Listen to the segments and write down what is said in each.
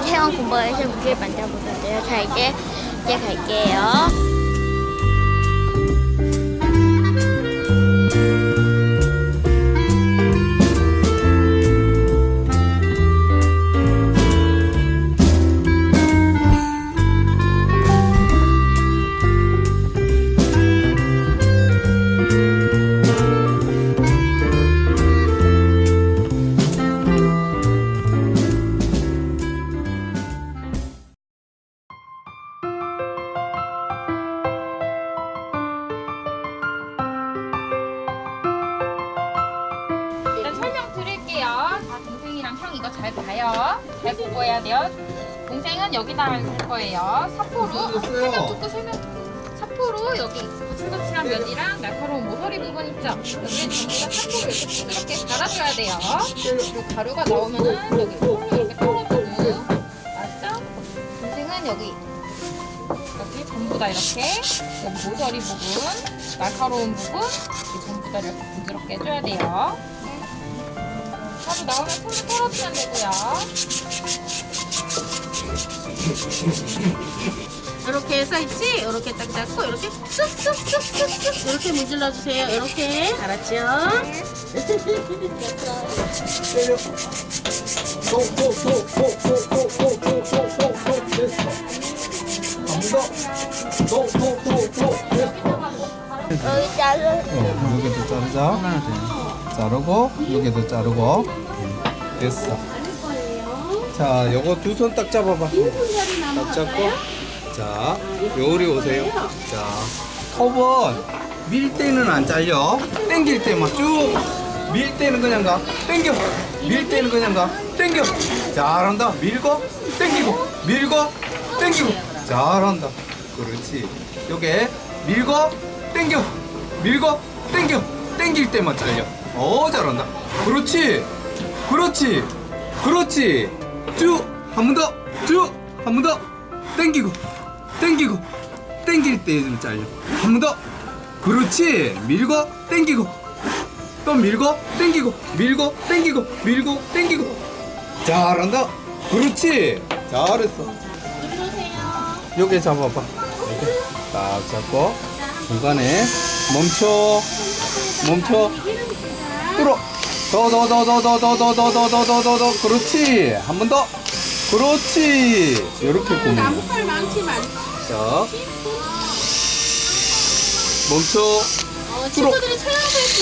태원 공부에서 무게 만져보던데요. 자 이제 이제 갈게요. 형 이거 잘 봐요. 잘 보고 해야 돼요. 동생은 여기다 할 거예요. 사포로 아, 설명 듣고 설명 듣고. 사포로 여기 거칠거칠한 면이랑 날카로운 모서리 부분 있죠? 여기에 전부 다 사포로 이렇게 부드럽게 갈아줘야 돼요. 이 가루가 나오면은 여기 손으로 이렇게 털어주고 맞죠? 동생은 여기 여기 전부 다 이렇게 여기 모서리 부분, 날카로운 부분 전부 다 이렇게 부드럽게 해줘야 돼요. 가루 나오면 손을 털어주면 되고요. 이렇게 해서 있지? 이렇게 딱 잡고 이렇게 쓱쓱쓱쓱쓱 이렇게 문질러 주세요. 이렇게 알았죠? 여기 자르. 어, 여기도 자르자. 자르고 여기도 자르고 됐어. 자, 요거 두 손 딱 잡아봐. 딱 잡고 자, 요리 오세요. 자, 컵은 밀 때는 안 잘려. 당길 때만 쭉. 밀 때는 그냥 가. 당겨. 밀 때는 그냥 가. 당겨. 잘한다. 밀고 당기고 밀고 당기고 잘한다. 그렇지. 요게 밀고 당겨. 밀고 당겨. 당길 때만 잘려. 어, 잘한다. 그렇지. 그렇지. 그렇지. 쭉. 한 번 더. 쭉. 한 번 더. 당기고. 당기고. 당길 때좀 잘려. 한 번 더. 그렇지. 밀고 당기고. 또 밀고 당기고. 밀고 당기고. 밀고 당기고. 잘한다. 그렇지. 잘했어. 여기 잡아봐. 이렇게 딱 잡고 중간에 멈춰. 멈춰. 끌어. 더 더 더 더 더 더 더 더 더 더 더 더 더 그렇지. 한 번 더. 그렇지. 이렇게 거. 나무칼 망치 많. 자. 멈춰. 어, 친구들이 수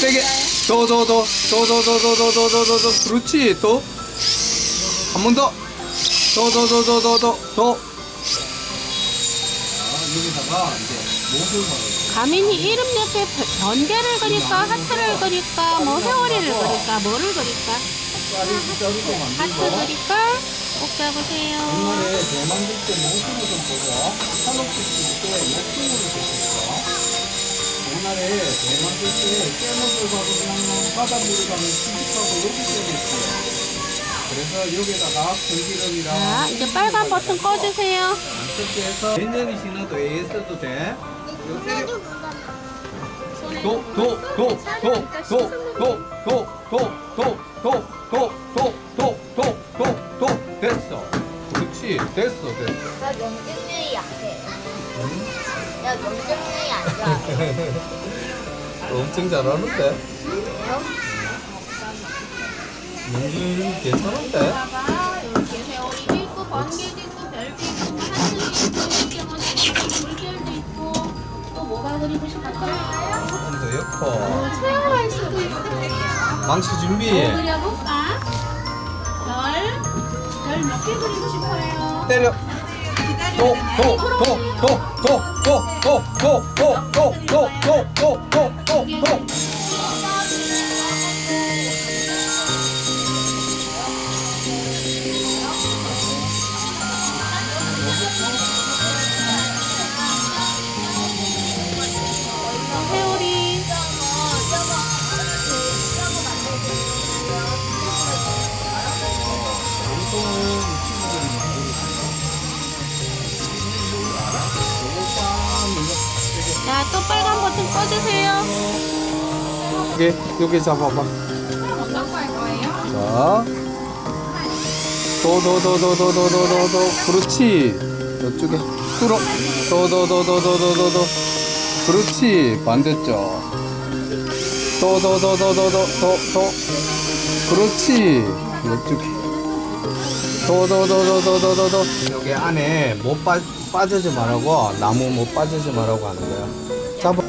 세게. 있어요. 더더 더 더 더 더 더 더 더 더 더 더 그렇지. 또. 한번 더. 더 더 더 더 더 더 더. 여기다가 이제 가민이 이름 옆에 전개를 그릴까 하트를 그릴까 뭐 회오리를 그릴까 뭐를 그릴까 하트 그릴까 꼭 잡으세요 옛날에 배 만들 때 모습을 좀 보고 산업식 때 목숨으로 됐었어. 옛날에 배 만들 때 깨물을 가고 그냥 바닷물을 가면 수직하고 여기 때렸어요. 그래서 여기다가 들기름이랑 자 이제 빨간 버튼 꺼주세요 안쪽에 해서 몇 년이 지나도 애 써도 돼. 이거 때려. 도, 도, 도, 도, 도, 도, 도, 도, 도, 도, 도, 도, 도, 도, 도, 도, 됐어. 그렇지, 됐어, 됐어. 나 명중률이 약해. 야 명중률이 안 좋아. 엄청 잘하는데? 음, 괜찮은데? 봐봐 이렇게 있고 번개도 있고 별도 있고 그리고 싶을까요? 조금 더 엮어. 체험할 수도 있어요 망치 준비. 뭐 그려볼까? 별? 별몇 개 그리고 싶어요? 때려. 도, 도, 도, 도, 도, 도, 도, 도, 도, 도, 도, 도, 도, 도, 도, 도. 회오리 버튼 꺼주세요. 여기, 여기 잡아봐. 더 그렇지 이쪽에 뚫어 더 그렇지 반대쪽 더 그렇지 이쪽에 더더 여기 안에 못 빠, 빠지지 말라고 나무 못 빠지지 말라고 하는 거야 잡아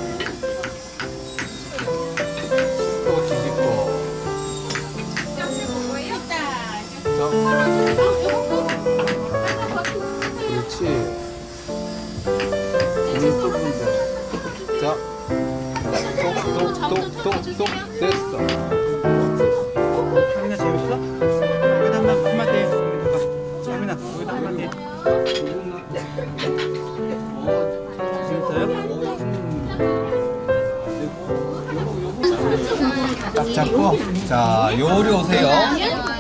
딱 잡고 자 요리 오세요.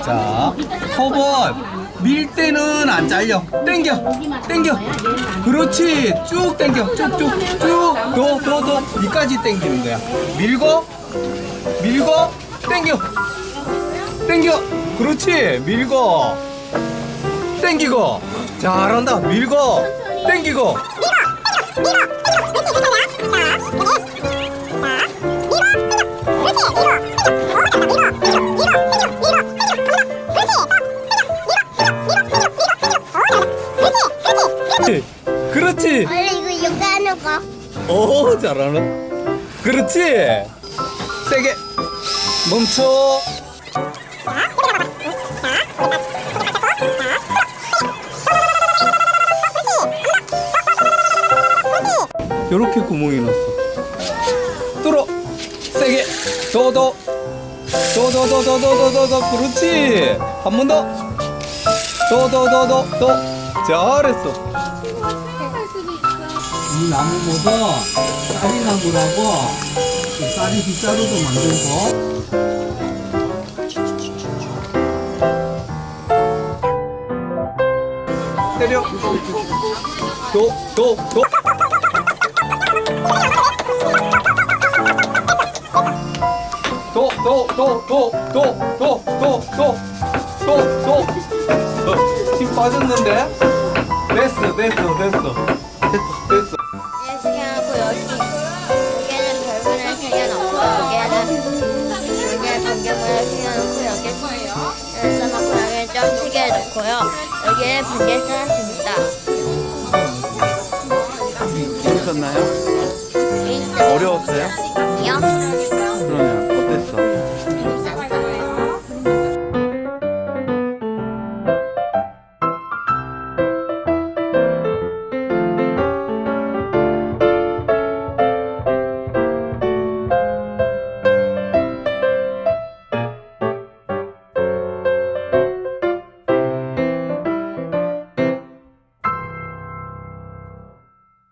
자 컵은 밀 때는 안 잘려. 땡겨. 땡겨. 그렇지. 쭉 땡겨. 쭉쭉쭉더더더. 밑까지 땡기는 거야. 밀고 밀고 땡겨. 땡겨. 그렇지. 밀고 땡기고 잘한다. 밀고 땡기고. 그렇지. 그렇지. 원래 이거 요가하는 거. 오 잘하네. 그렇지. 세게. 멈춰 이렇게 구멍이 났어. 뚫어. 세게. 더 더. 더 더 더 더 더 더 더 그렇지. 한 번 더. 더 더 더 더 더. 잘했어. 이 나무보다 쌀이 나무라고 쌀이 빗자루도 만들고 때려. 도, 도, 도. 도도도도도도도도도힘 빠졌는데 됐어 됐어 됐어 됐어 이렇게 하고 여기 여기에는 별분을 새겨놓고 여기에는 여기에 반개분을 새겨놓고 여기 여기서 놓고 여기에 좀 새겨놓고요. 여기에 반개 써놨습니다. 재밌었나요? 어려웠어요? 아니요.